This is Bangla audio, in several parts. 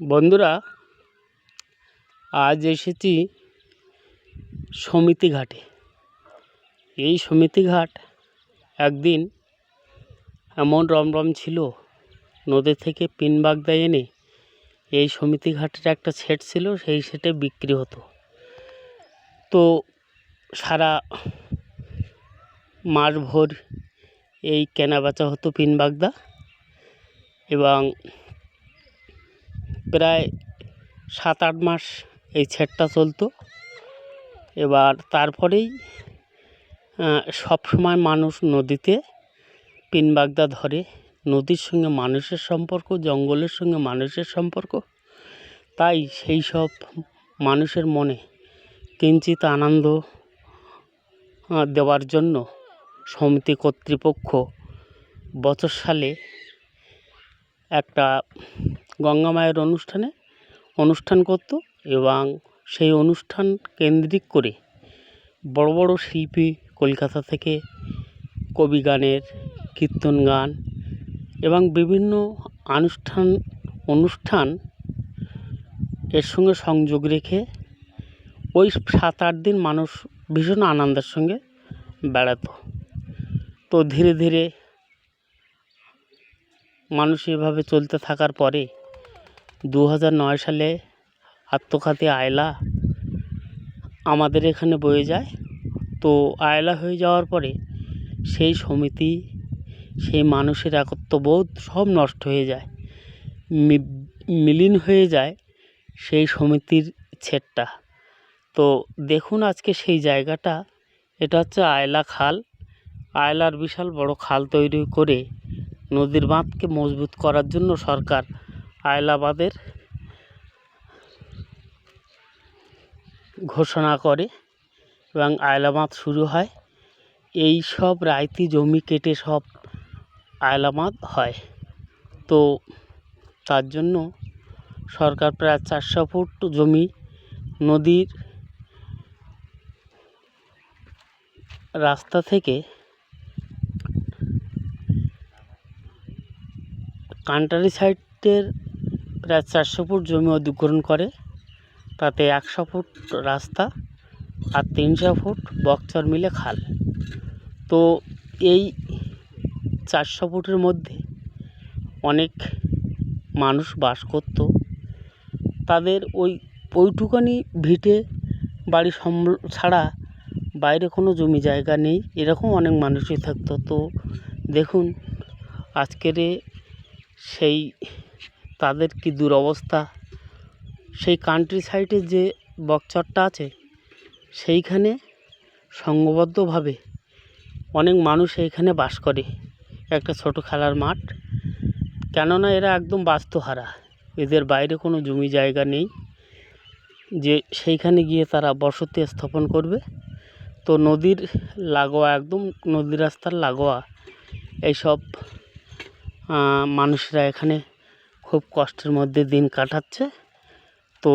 বন্ধুরা, আজ এসেছি সমিতি ঘাটে। এই সমিতি ঘাট একদিন এমন রমরম ছিল, নদী থেকে পিন বাগদা এনে এই সমিতি ঘাটের একটা সেট ছিল, সেই সেটে বিক্রি হতো। তো সারা মাস ভোর এই কেনা বেচা হতো পিন বাগদা এবং প্রায় সাত আট মাস এই ছেটটা চলতো। এবার তারপরেই সব সময় মানুষ নদীতে পিন বাগদা ধরে। নদীর সঙ্গে মানুষের সম্পর্ক, জঙ্গলের সঙ্গে মানুষের সম্পর্ক। তাই সেই সব মানুষের মনে কিঞ্চিত আনন্দ দেওয়ার জন্য সমিতি কর্তৃপক্ষ বছর সালে একটা গঙ্গা মায়ের অনুষ্ঠানে অনুষ্ঠান করত এবং সেই অনুষ্ঠান কেন্দ্রিক করে বড় বড় শিল্পী কলকাতা থেকে কবি গানের কীর্তন গান এবং বিভিন্ন আনুষ্ঠান, অনুষ্ঠান এর সঙ্গে সংযোগ রেখে ওই সাত আট দিন মানুষ ভীষণ আনন্দের সঙ্গে বেড়াতো। তো ধীরে ধীরে মানুষ এভাবে চলতে থাকার পরে দু নয় সালে আত্মঘাতী আয়লা আমাদের এখানে বয়ে যায়। তো আয়লা হয়ে যাওয়ার পরে সেই সমিতি, সেই মানুষের একত্ববোধ সব নষ্ট হয়ে যায়। মিলিন হয়ে যায় সেই সমিতির ছেটটা। তো দেখুন আজকে সেই জায়গাটা, এটা হচ্ছে আয়লা খাল। আয়লার বিশাল বড় খাল তৈরি করে নদীর বাঁধকে মজবুত করার জন্য সরকার আয়লাবাদের ঘোষণা করে এবং আয়লা বাঁধ শুরু হয়। এই সব রাইতি জমি কেটে সব আয়লা বাঁধ হয়। তো তার জন্য সরকার প্রায় চারশো ফুট জমি নদীর রাস্তা থেকে কান্টারি সাইডের প্রায় চারশো ফুট জমি অধিগ্রহণ করে। তাতে একশো ফুট রাস্তা আর তিনশো ফুট বকচর মিলে খাল। তো এই চারশো ফুটের মধ্যে অনেক মানুষ বাস করতো। তাদের ওই, ওইটুকানি ভিটে বাড়ি সম ছাড়া বাইরে কোনো জমি জায়গা নেই। এরকম অনেক মানুষই থাকতো। তো দেখুন, আজকের সেই তাদের কি দুরবস্থা? সেই কান্ট্রি সাইডে যে বকচরটা আছে, সেইখানে সংঘবদ্ধভাবে অনেক মানুষ এইখানে বাস করে। একটা ছোটো খেলার মাঠ। কেননা এরা একদম বাস্তুহারা। এদের বাইরে কোনো জমি জায়গা নেই। যে সেইখানে গিয়ে তারা বসতি স্থাপন করবে। তো নদীর লাগোয়া, একদম নদী রাস্তার লাগোয়া, এইসব মানুষরা এখানে খুব কষ্টের মধ্যে দিন কাটাচ্ছে। তো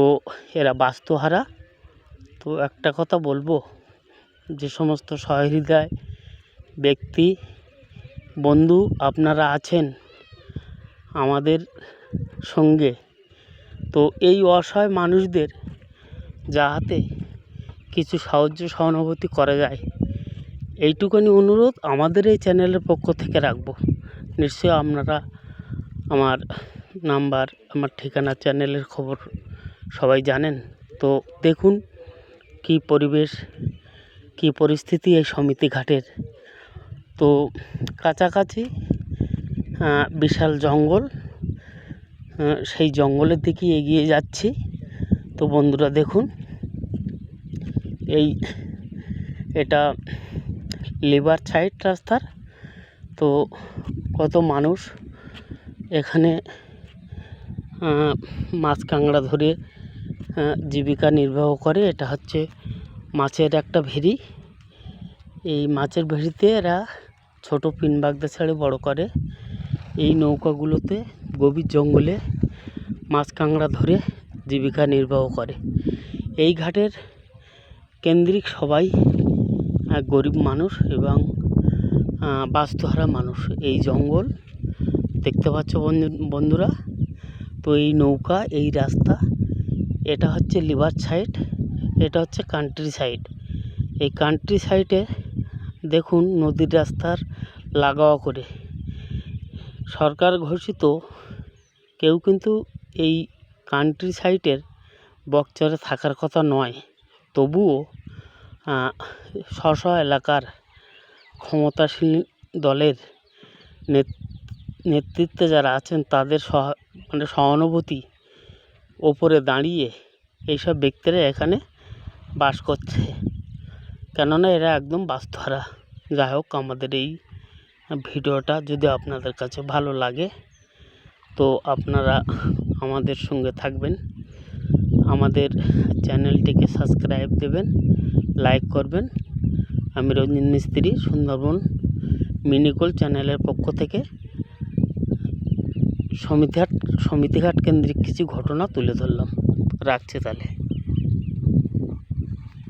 এরা বাস্তুহারা। তো একটা কথা বলব, যে সমস্ত সহৃদয় ব্যক্তি, বন্ধু আপনারা আছেন আমাদের সঙ্গে, তো এই অসহায় মানুষদের যাহাতে কিছু সাহায্য সহানুভূতি করা যায়, এইটুকুনি অনুরোধ আমাদের এই চ্যানেলের পক্ষ থেকে রাখব। নিশ্চয়ই আপনারা আমার নাম্বার, আমার ঠিকানা, চ্যানেলের খবর সবাই জানেন। তো দেখুন কী পরিবেশ, কী পরিস্থিতি এই সমিতি ঘাটের। তো কাছাকাছি বিশাল জঙ্গল সেই জঙ্গলের দিকে এগিয়ে যাচ্ছি। তো বন্ধুরা দেখুন, এই, এটা লিভার সাইড রাস্তার তো কত মানুষ এখানে মাছ কাঁকড়া ধরে জীবিকা নির্বাহ করে। এটা হচ্ছে মাছের একটা ভেরি এই মাছের ভেরিতে এরা ছোটো পিন বাগদা ছেড়ে বড় করে। এই নৌকাগুলোতে গভীর জঙ্গলে মাছ কাঁকড়া ধরে জীবিকা নির্বাহ করে। এই ঘাটের কেন্দ্রিক সবাই গরিব মানুষ এবং বাস্তুহারা মানুষ। এই জঙ্গল, দেখতে পাচ্ছ বন্ধু, বন্ধুরা? তো এই নৌকা, এই রাস্তা, এটা হচ্ছে লিভার সাইড এটা হচ্ছে কান্ট্রি সাইড এই কান্ট্রি সাইডে দেখুন নদীর রাস্তার লাগাওয়া করে। সরকার ঘোষিত, কেউ কিন্তু এই কান্ট্রি সাইডের বকচরে থাকার কথা নয়। তবুও স্ব এলাকার ক্ষমতাসীন দলের নেত- নেতৃত্বে যারা আছেন, তাদের সহ মানে সহানুভূতি ওপরে দাঁড়িয়ে এইসব ব্যক্তিরা এখানে বাস করছে। কেননা এরা একদম বাস্তুহারা। যাই হোক, আমাদের এই ভিডিওটা যদি আপনাদের কাছে ভালো লাগে, তো আপনারা আমাদের সঙ্গে থাকবেন। আমাদের চ্যানেলটিকে সাবস্ক্রাইব দেবেন, লাইক করবেন। আমি রঞ্জিত মিস্ত্রি, সুন্দরবন মিনিকোল চ্যানেলের পক্ষ থেকে সমিতিহাট সমিতিঘাট কেন্দ্রিক কিছু ঘটনা তুলে ধরলাম। রাখছি তাহলে।